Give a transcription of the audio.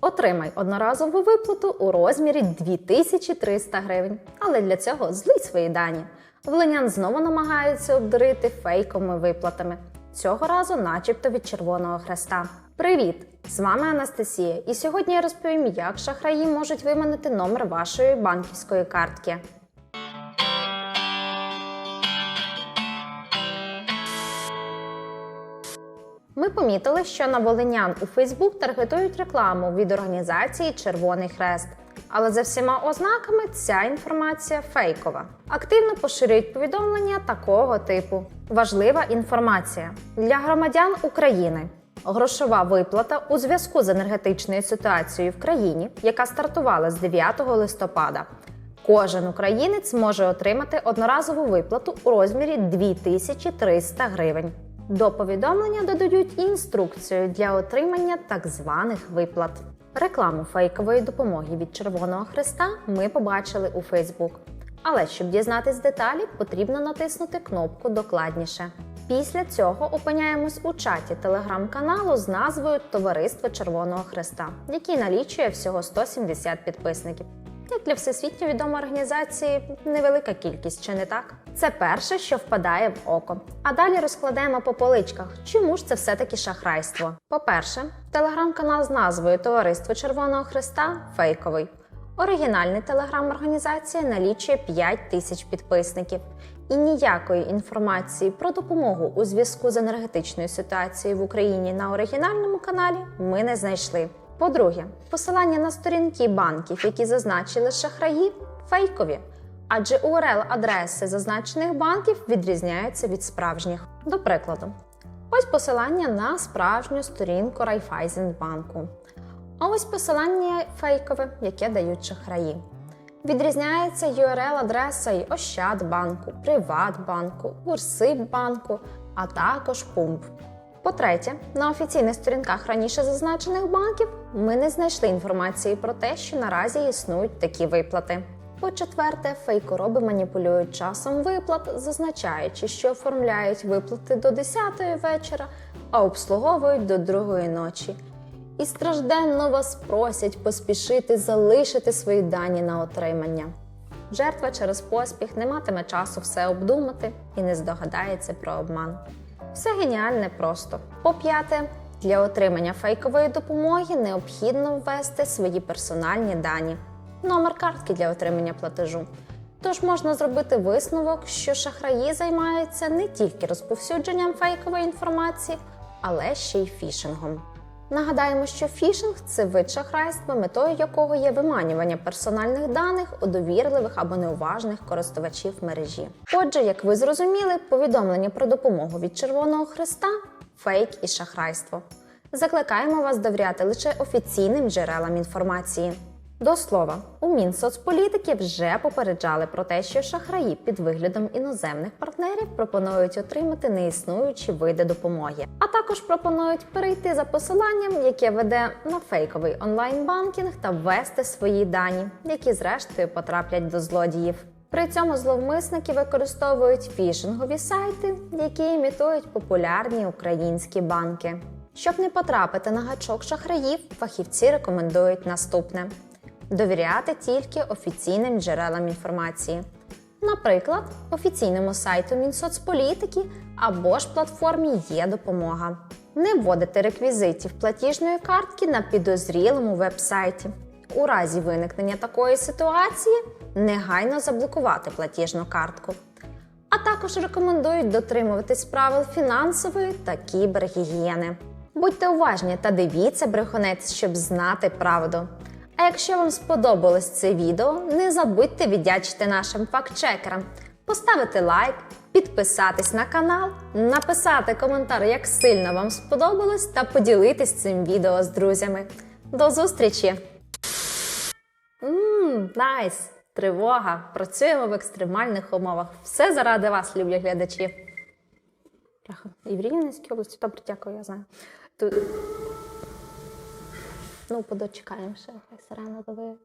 Отримай одноразову виплату у розмірі 2300 гривень. Але для цього злий свої дані. Волинян знову намагаються обдурити фейковими виплатами. Цього разу, начебто від Червоного Хреста. Привіт! З вами Анастасія, і сьогодні я розповім, як шахраї можуть виманити номер вашої банківської картки. Ми помітили, що на волинян у Фейсбук таргетують рекламу від організації Червоний Хрест. Але за всіма ознаками ця інформація фейкова. Активно поширюють повідомлення такого типу: важлива інформація для громадян України. Грошова виплата у зв'язку з енергетичною ситуацією в країні, яка стартувала з 9 листопада. Кожен українець може отримати одноразову виплату у розмірі 2300 гривень. До повідомлення додають інструкцію для отримання так званих виплат. Рекламу фейкової допомоги від Червоного Хреста ми побачили у Фейсбук. Але щоб дізнатись деталі, потрібно натиснути кнопку Докладніше. Після цього опиняємось у чаті телеграм-каналу з назвою Товариство Червоного Хреста, який налічує всього 170 підписників. Для всесвітньо відомої організації, невелика кількість, чи не так? Це перше, що впадає в око. А далі розкладаємо по поличках, чому ж це все-таки шахрайство. По-перше, телеграм-канал з назвою Товариство Червоного Христа фейковий. Оригінальний телеграм-організація налічує 5 тисяч підписників. І ніякої інформації про допомогу у зв'язку з енергетичною ситуацією в Україні на оригінальному каналі ми не знайшли. По-друге, посилання на сторінки банків, які зазначили шахраї, фейкові, адже URL-адреси зазначених банків відрізняються від справжніх. До прикладу, ось посилання на справжню сторінку Райфайзенбанку. А ось посилання фейкове, яке дають шахраї. Відрізняється URL-адреса і Ощадбанку, Приватбанку, Урсиббанку, а також Пумп. По-третє, на офіційних сторінках раніше зазначених банків ми не знайшли інформації про те, що наразі існують такі виплати. По-четверте, фейкороби маніпулюють часом виплат, зазначаючи, що оформляють виплати до 10-ї вечора, а обслуговують до 2 ночі. І стражденно вас просять поспішити залишити свої дані на отримання. Жертва через поспіх не матиме часу все обдумати і не здогадається про обман. Все геніальне просто. По-п'яте, для отримання фейкової допомоги необхідно ввести свої персональні дані, номер картки для отримання платежу. Тож можна зробити висновок, що шахраї займаються не тільки розповсюдженням фейкової інформації, але ще й фішингом. Нагадаємо, що фішинг це вид шахрайства, метою якого є виманювання персональних даних у довірливих або неуважних користувачів мережі. Отже, як ви зрозуміли, повідомлення про допомогу від Червоного Христа фейк і шахрайство. Закликаємо вас довіряти лише офіційним джерелам інформації. До слова, у Мінсоцполітики вже попереджали про те, що шахраї під виглядом іноземних партнерів пропонують отримати неіснуючі види допомоги, а також пропонують перейти за посиланням, яке веде на фейковий онлайн-банкінг та ввести свої дані, які зрештою потраплять до злодіїв. При цьому зловмисники використовують фішингові сайти, які імітують популярні українські банки. Щоб не потрапити на гачок шахраїв, фахівці рекомендують наступне: довіряти тільки офіційним джерелам інформації, наприклад, офіційному сайту Мінсоцполітики або ж платформі Є допомога. Не вводити реквізитів платіжної картки на підозрілому веб-сайті. У разі виникнення такої ситуації негайно заблокувати платіжну картку. А також рекомендують дотримуватись правил фінансової та кібергігієни. Будьте уважні та дивіться брехунець, щоб знати правду. А якщо вам сподобалось це відео, не забудьте віддячити нашим фактчекерам, поставити лайк, підписатись на канал, написати коментар, як сильно вам сподобалось, та поділитись цим відео з друзями. До зустрічі! Ммм, найс! Тривога! Працюємо в екстремальних умовах. Все заради вас, люблі глядачі. І в Рівненській області, добре, дякую, я знаю. Тут... Ну, подочекаємо ще, хай сирена довиє.